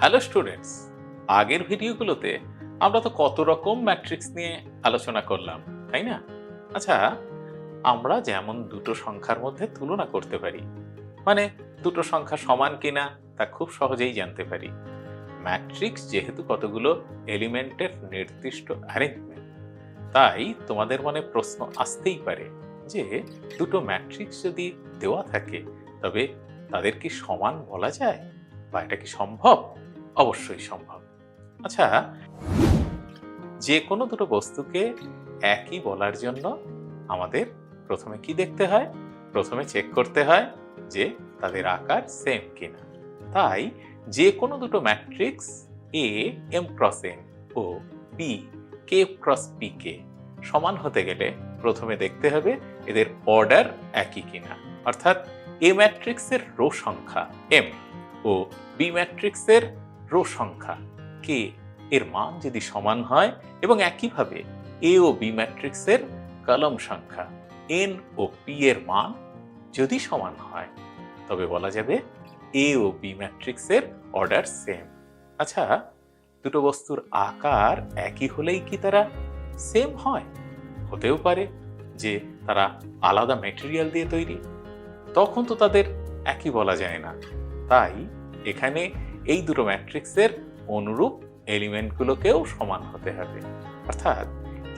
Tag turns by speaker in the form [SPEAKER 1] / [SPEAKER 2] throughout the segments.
[SPEAKER 1] Hello students আগের ভিডিওগুলোতে আমরা তো কত রকম ম্যাট্রিক্স নিয়ে আলোচনা করলাম, তাই না? আচ্ছা আমরা যেমন দুটো সংখ্যার মধ্যে তুলনা করতে পারি মানে দুটো সংখ্যা সমান কিনা তা খুব সহজেই জানতে পারি। ম্যাট্রিক্স যেহেতু কতগুলো এলিমেন্টের নির্দিষ্ট অ্যারেঞ্জমেন্ট তাই তোমাদের মনে প্রশ্ন আসতেই পারে যে দুটো ম্যাট্রিক্স যদি দেওয়া থাকে, তবে তাদের কি সমান বলা যায় বা এটা কি সম্ভব? অবশ্যই সম্ভব। আচ্ছা যে কোনো দুটো বস্তুকে একই বলার জন্য আমাদের প্রথমে কি দেখতে হয়? প্রথমে চেক করতে হয় যে তাদের আকার সেম কিনা। তাই যে কোনো দুটো matrix A M cross N O B K cross P কে সমান হতে গেলে প্রথমে দেখতে হবে এদের অর্ডার একই কিনা। অর্থাৎ এ ম্যাট্রিক্সের রো সংখ্যা এম ও বি ম্যাট্রিক্সের রো সংখ্যা কে এর মান যদি সমান হয় এবং একইভাবে এ ও বি ম্যাট্রিক্সের কলম সংখ্যা এন ও পি এর মান যদি সমান হয়, তবে বলা যাবে এ ও বি ম্যাট্রিক্সের অর্ডার সেম আচ্ছা দুটো বস্তুর আকার একই হলেই কি তারা সেম হয়? হতেও পারে যে তারা আলাদা মেটেরিয়াল দিয়ে তৈরি, তখন তো তাদের একই বলা যায় না। তাই এখানে এই দুটো ম্যাট্রিক্সের অনুরূপ এলিমেন্টগুলোকেও সমান হতে হবে। অর্থাৎ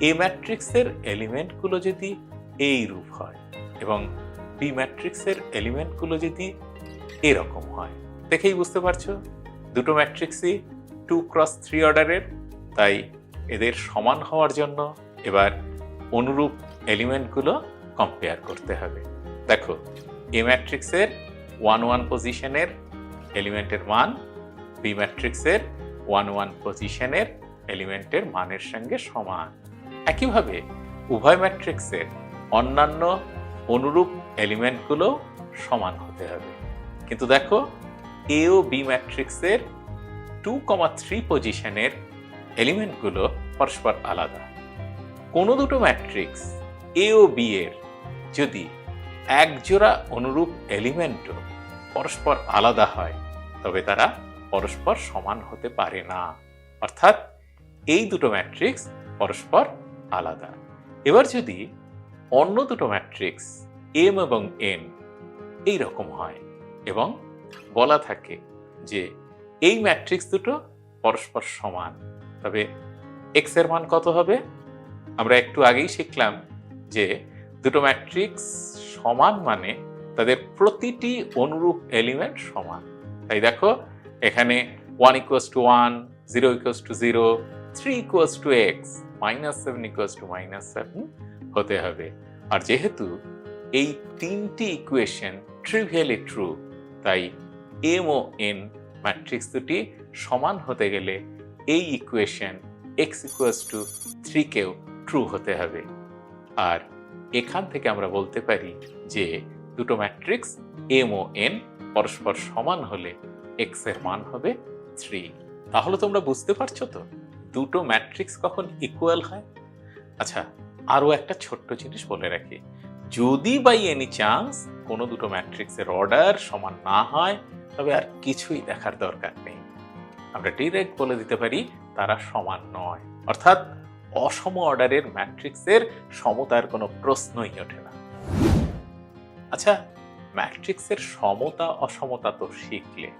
[SPEAKER 1] এ ম্যাট্রিক্সের এলিমেন্টগুলো যদি এই রূপ হয় এবং বি ম্যাট্রিক্সের এলিমেন্টগুলো যদি এরকম হয়, দেখেই বুঝতে পারছ? দুটো ম্যাট্রিক্সই টু ক্রস থ্রি অর্ডারের, তাই এদের সমান হওয়ার জন্য এবার অনুরূপ এলিমেন্টগুলো কম্পেয়ার করতে হবে। দেখো, এ ম্যাট্রিক্সের ওয়ান ওয়ান পজিশনের এলিমেন্টের মান বি ম্যাট্রিক্সের ওয়ান ওয়ান পজিশনের এলিমেন্টের মানের সঙ্গে সমান। একইভাবে উভয় ম্যাট্রিক্সের অন্যান্য অনুরূপ এলিমেন্টগুলো সমান হতে হবে। কিন্তু দেখো এ ও বি ম্যাট্রিক্সের টু কমা থ্রি পজিশনের এলিমেন্টগুলো পরস্পর আলাদা। কোনো দুটো ম্যাট্রিক্স এ ও বি এর যদি একজোড়া অনুরূপ এলিমেন্টও পরস্পর আলাদা হয়, তবে তারা পরস্পর সমান হতে পারে না। অর্থাৎ এই দুটো ম্যাট্রিক্স পরস্পর আলাদা। এবার যদি অন্য দুটো ম্যাট্রিক্স এম এবং এন এই রকম হয় এবং বলা থাকে যে এই ম্যাট্রিক্স দুটো পরস্পর সমান, তবে এক্সের মান কত হবে? আমরা একটু আগেই শিখলাম যে দুটো ম্যাট্রিক্স সমান মানে তাদের প্রতিটি অনুরূপ এলিমেন্ট সমান। তাই দেখো এখানে one equals to one zero equals to zero three equals to x minus seven equals to minus seven হতে হবে। আর যেহেতু এই তিনটি ইকুয়েশন ট্রিভিয়ালি ট্রু তাই এম ও এন ম্যাট্রিক্স দুটি সমান হতে গেলে এই ইকুয়েশন এক্স ইকুয়াস টু থ্রিকেও ট্রু হতে হবে। আর এখান থেকে আমরা বলতে পারি যে দুটো ম্যাট্রিক্স এম ও এন পরস্পর সমান হলে এক্সের মান হবে থ্রি তাহলে তোমরা বুঝতে পারছ তো? দুটো ম্যাট্রিক্স কখন ইকুয়াল হয়? আচ্ছা আরও একটা ছোট্ট জিনিস বলে রাখি। যদি বাই এনি চান্স কোনো দুটো ম্যাট্রিক্সের অর্ডার সমান না হয়, তবে আর কিছুই দেখার দরকার নেই। আমরা ডিরেক্ট বলে দিতে পারি তারা সমান নয়। অর্থাৎ অসম অর্ডারের ম্যাট্রিক্সের সমতার কোনো প্রশ্নই ওঠে না। আচ্ছা ম্যাট্রিক্সের সমতা অসমতা তো শিখলে।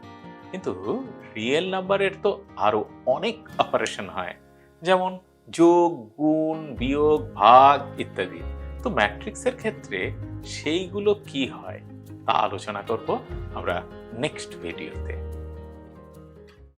[SPEAKER 1] কিন্তু রিয়েল নাম্বারের তো আরও অনেক অপারেশন হয়। যেমন যোগ, গুণ, বিয়োগ, ভাগ ইত্যাদি। তো ম্যাট্রিক্সের ক্ষেত্রে সেইগুলো কি হয় তা আলোচনা করব আমরা নেক্সট ভিডিওতে